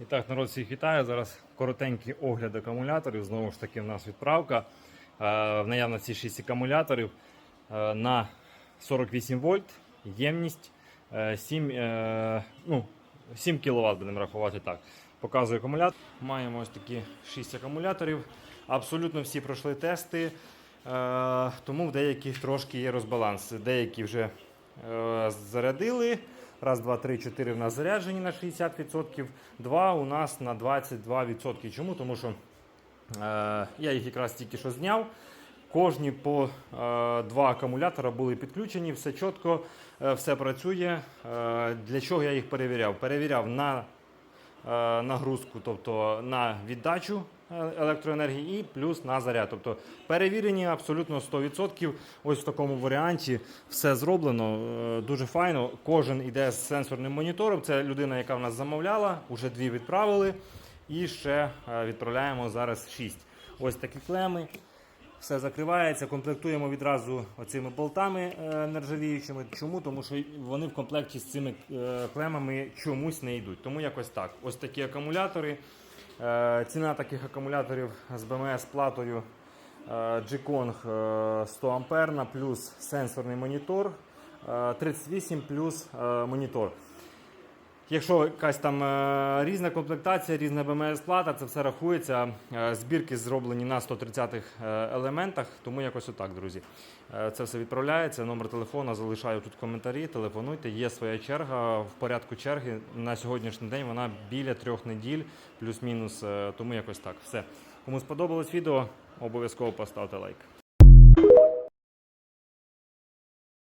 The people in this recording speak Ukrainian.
І так, народ всіх вітаю. Зараз коротенький огляд акумуляторів. Знову ж таки, в нас відправка. Е, В наявності 6 акумуляторів е, на 48 вольт, ємність е, 7, е, ну, 7 кВт, будемо рахувати так. Показую акумулятор. Маємо ось такі 6 акумуляторів. Абсолютно всі пройшли тести, тому в деяких трошки є розбаланс. Деякі вже зарядили. Раз, два, три, чотири в нас заряджені на 60%, два у нас на 22%. Чому? Тому що е, я їх якраз тільки що зняв. Кожні по е, два акумулятора були підключені, все чітко, е, все працює. Е, для чого я їх перевіряв? Перевіряв на нагрузку, тобто на віддачу е, електроенергії і плюс на заряд. Тобто перевірені абсолютно 100%. Ось в такому варіанті все зроблено е, дуже файно. Кожен іде з сенсорним монітором. Це людина, яка в нас замовляла, уже дві відправили. І ще е, відправляємо зараз 6. Ось такі клеми. Все закривається, комплектуємо відразу оцими болтами е, нержавіючими. Чому? Тому що вони в комплекті з цими е, клемами чомусь не йдуть. Тому якось так. Ось такі акумулятори. Е, Ціна таких акумуляторів з БМС платою G-Kong е, 100 амперна плюс сенсорний монітор, е, 38 плюс монітор. Якщо якась там е, різна комплектація, різна БМС плата, це все рахується. Е, збірки зроблені на 130-х е, елементах, тому якось отак, друзі. Це все відправляється. Номер телефона залишаю тут коментарі. Телефонуйте, є своя черга. В порядку черги на сьогоднішній день вона біля трьох неділь, плюс-мінус. Тому якось так. Все. Кому сподобалось відео, обов'язково поставте лайк.